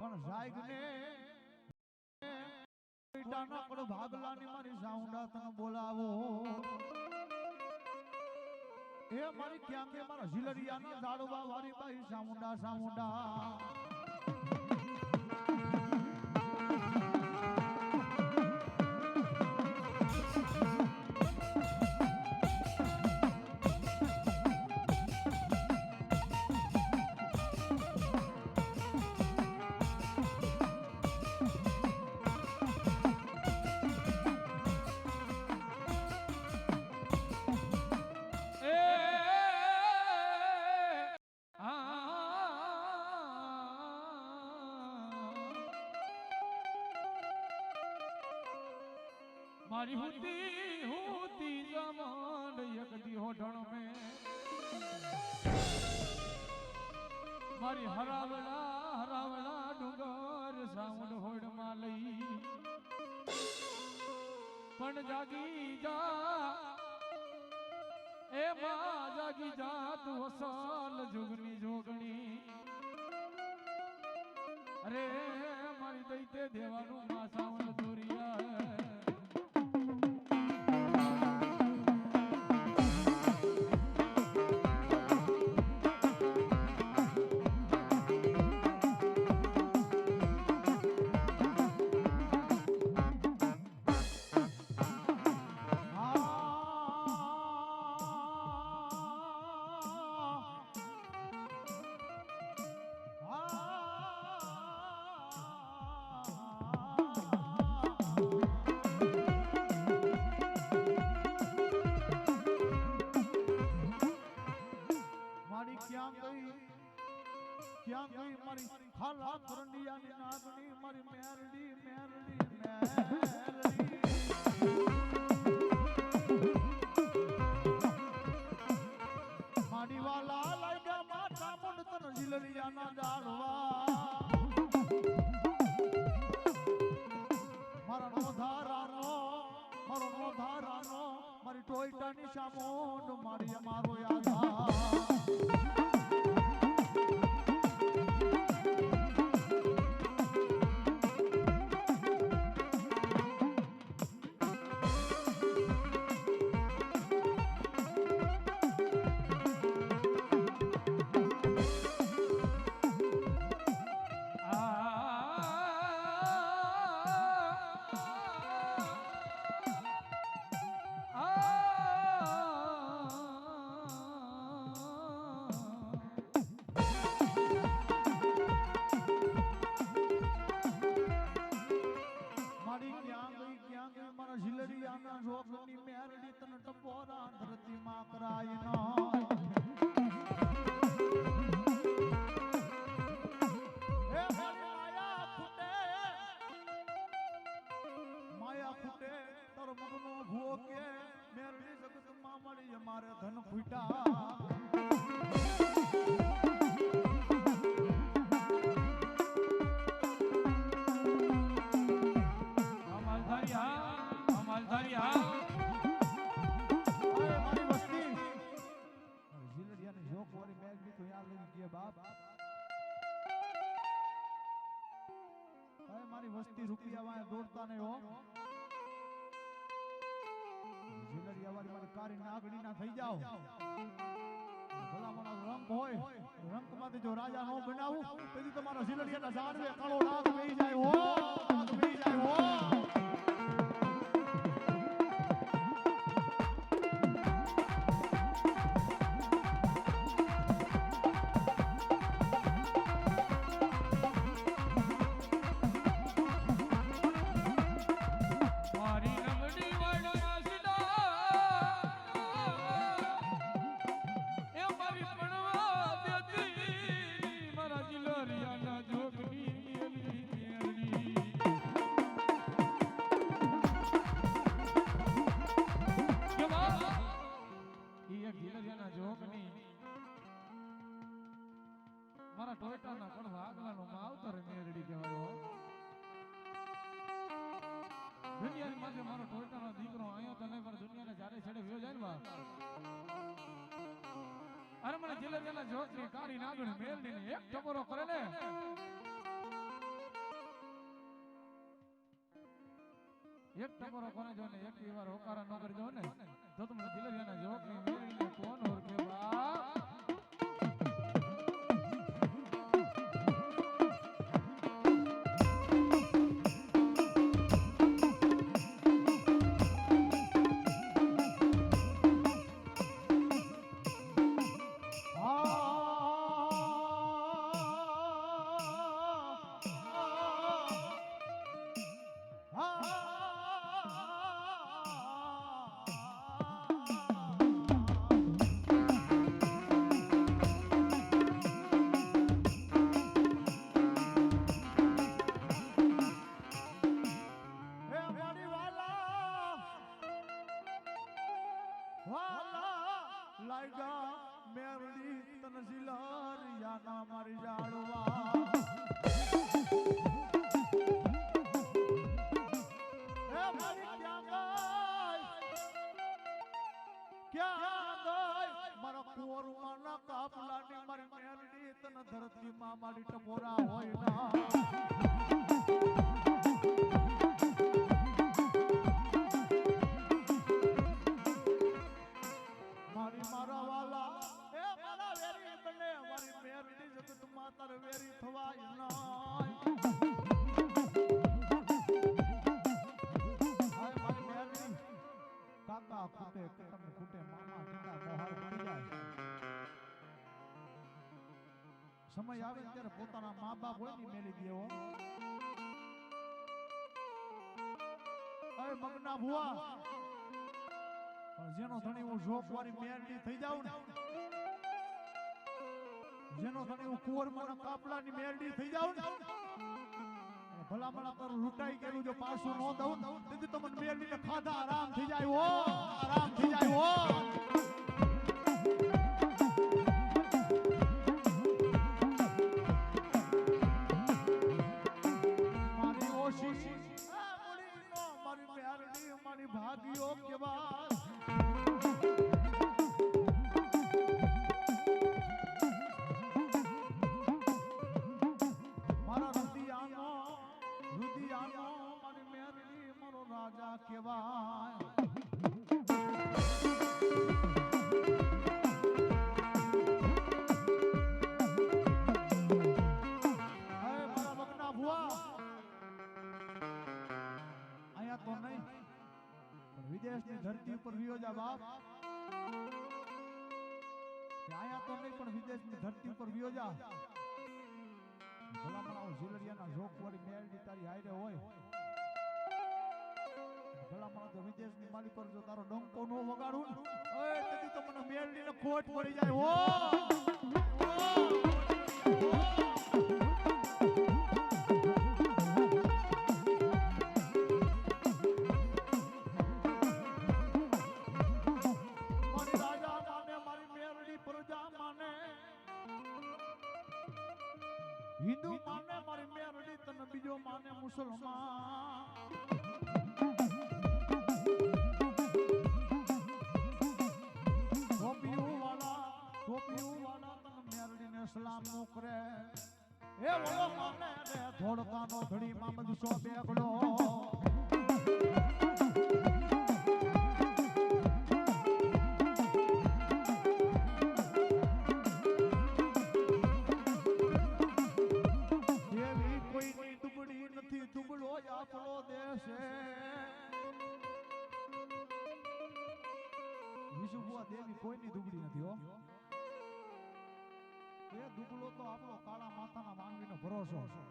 પણ જાગને નાનકડો ભાગલાની મારી સાઉન્ડા તને બોલાવો. એ મારી ક્યાં કે મારા ઝીલરિયાના ઝાડવા વાળી ભાઈ સામુંડા સામુંડા મારી હુતી હુતી જમાન એક દી હોઢણ મે. મારી હરાવડા હરાવડા ડુંગર સાઉન્ડ હોડમાં લઈ. પણ જાગી જા. એ માં જાગી જાત વસાલ જુગની જોગણી. અરે મારી દૈતે દેવાનું માસાવન દોરિયા મારી ખાલા કરંડિયાની નાગણી મારી મેરડી ઝીલરિયાના રોગની મેરડી તન ટપોરા ધરતીમાં કરાય ન. માયા માયા ફૂટે મગનો ભૂવો કે જગતમાં મળી અમારે ધન ફૂટા અમાલધારી હા. મેરડી તો યાદ લઈ ના રાજા નો બનાવું તમારા ઝીલડિયાના ઝાડવે કાળો ડાઘ બેહી જાય, હો. ડાઘ બેહી જાય, હો. દુનિયાની માથે મારો ટોયટાનો દીકરો અહીંયા તને પણ દુનિયાને જ્યારે છેડે વ્યો જાય ને બા. અરે મને જેલે જેલે જોતની કારી નાગણ મેલની એક ટકોરો કરે ને. એક ટપોરો કોને જો ને એક વાર હોકારા ન કરજો ને. ગઈ મારા કુંવરમાં ના કાપલાની મારી મેરડી તન ધરતીમાં મારી ટપોરા હોય ના. વેરી થવાય નાય કાકા ખૂટે કટમ ખૂટે મામા ટીકા મોહાર પડી જાય. સમય આવે ત્યારે પોતાના મા બાપ હોય ને મેલી દેવો અરે મગના ભુવા. પણ જેનો ધણી હું જોક વાળી મેરડી થઈ જાઉં ને, જેનો ધણી હું કુંવરમાના કાપલાની મેરડી થઈ જાઉં ને ભલામણા પર લૂંટાઈ ગયેલું જો પાછું ન દઉં તેથી તમને મેળવીને ખાધા, આરામ થઈ જાય, હો, આરામ થઈ જાય વિદેશની ધરતી પર વિયો જા ભલામણ આવું ઝીલરિયાના જોક વાળી મેલડી તારી હારે હોય. ભલામણ તો વિદેશની માલી પર જો તારો ડંકો નો વગાડું. તમને તેથી તો મેલડીને ખોટ પડી જાય, હો! હિન્દુ માને મારી મેરડી, તને બીજો માને મુસલમાન. સલામ મોકરે. એ ઓલો માને રે, ધોળકાનો ધડી મામદ સો બેગડો માનવીનો ભરોસો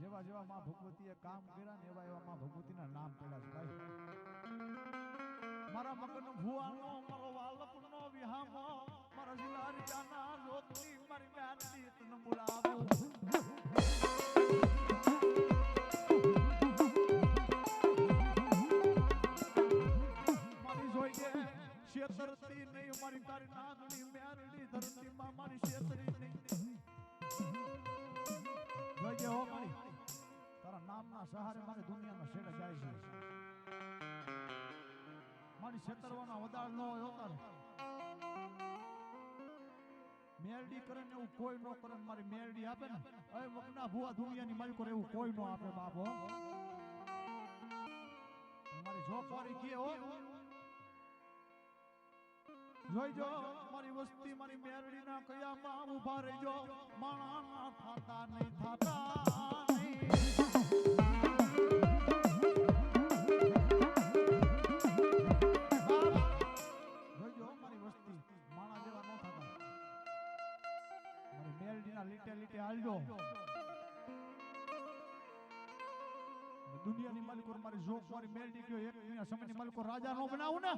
જેવા જેવા માં ભગવતીએ કામ કર્યા ને એવા એવા માં ભગવતીના નામ પડ્યા છે, ભાઈ. મારા મગન ભુવાનો, મારો વાલપનો વિહામો, મારા જિલ્લા જાના લોકની મારી મેરડી તને બોલાવો. શેતરતી નહીં, મારી તારી નાગણી મેરડી ધરતીમાં મારી શેતરી નહીં. છેતરવાના વદાળ ન હોય મેરડી કરે ને એવું કોઈ નો કરે મારી મેરડી આપે ને. હવે મગના ભુવા દુનિયાની માલિકો એવું કોઈ નો આપે બાપો મારી જોક વાળી કે હો. જોઈજો મારી વસ્તી, મારી મેરડીના કયામાં ઊભા રહેજો. માણા થાતા નહીં થાતા નહીં. મારી જોક મારી મેરડી ગયો, એક દુનિયા સમયની માલિકો રાજા નો બનાવું ને.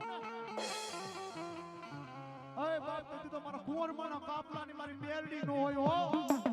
અરે બાપ, તો મારા કુંવર માના કાપલાની મારી મેરડી નો હોય હો.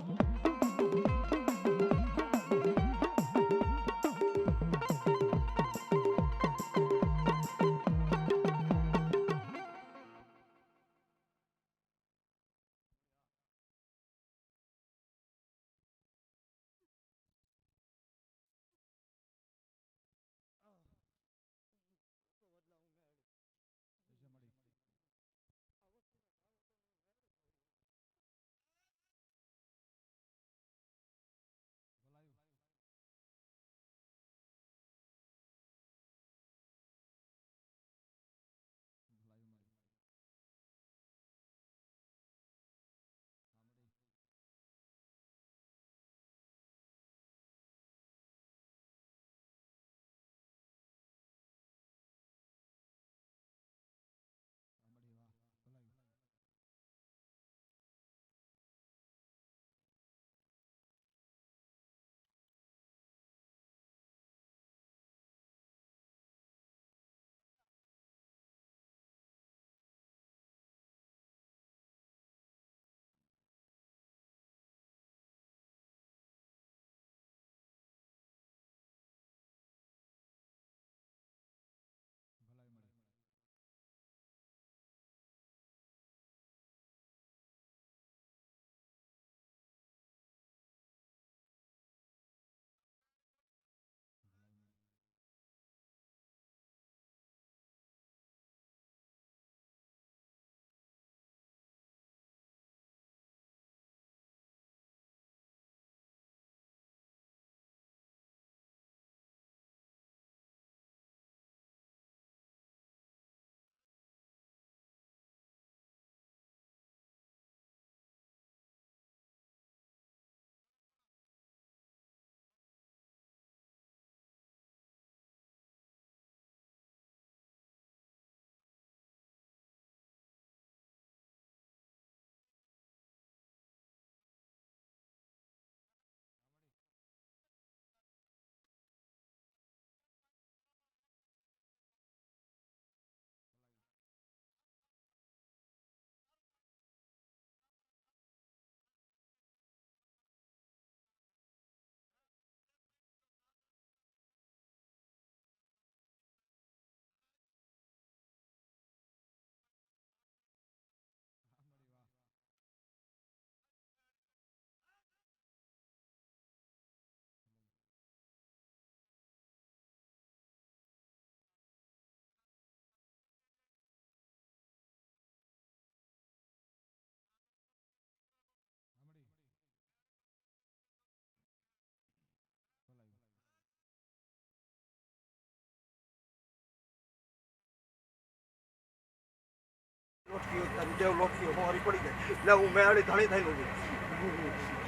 લોટકી તારી દેવ લોટકી હોય મારી પડી જાય. એટલે હું મેળી ધણી થઈને ઊભી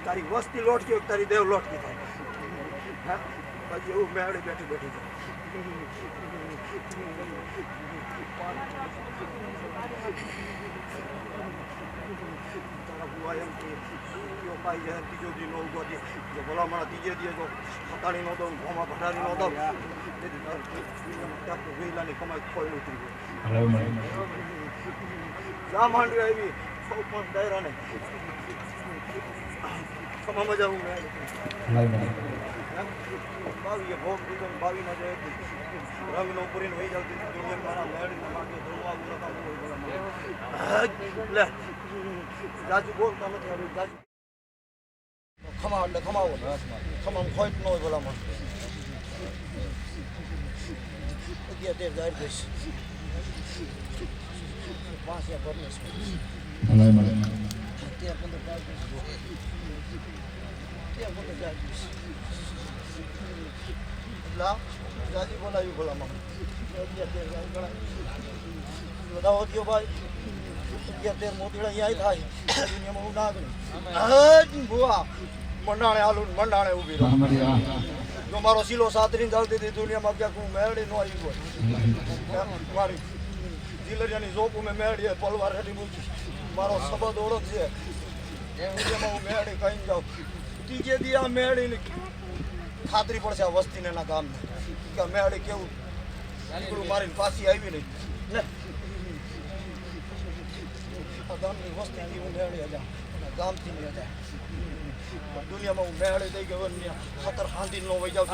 તારી વસ્તી લોટકી તારી દેવ લોટકી થાય. હા? પછી હું મેળી બેઠી બેઠી જાય. એમ કે યો પાઈ જાય ત્રીજો દી નો ઊભો દે જો ભલા મારા ત્રીજે દી જો પતાડી નો દઉં ભોમાં ભટાડી નો દઉં તારું વેલાની કમાઈ કોઈ ઉતરી ગઈ જા માંડવી આવી સૌ પણ ડાયરાને કમા મજા હું બાવીએ ભોગ દીધો ને બાવી ના જાય રંગ નો પૂરીને વહી મારા મેળી માંગે ધોવા લે જાજુ બોલતા નથી હવે જાજુ ખમા એટલે ખમાવો ખમા ખોટ ન હોય ભલામાં અગિયાર તેર જાહેર દઈશ પાંચ યા પરમેશ ત્યાં પંદર તેર પંદર ચાર મારો સિલો સાતરીને ચાલતી હતી, દુનિયામાં ક્યાંક હું ન આવી મારી જીલરિયાની જોપું મેં મેળડી પલવાર હેઠી મારો સંબંધ ઓળખ છે જેમાં હું મેળી કહીને જાઉં. ત્રીજે ખાતરી પડશે આ વસ્તીને એના ગામને. કે અમે મેળી કેવું નીકળું મારીને પાછી આવી નહીં. ને આ ગામની વસ્તીથી હું મેળી હજા ગામથી નહીં હજા દુનિયામાં હું મેળી દઈ ગયો ને ખતર હાંધી નો વહી જાવ.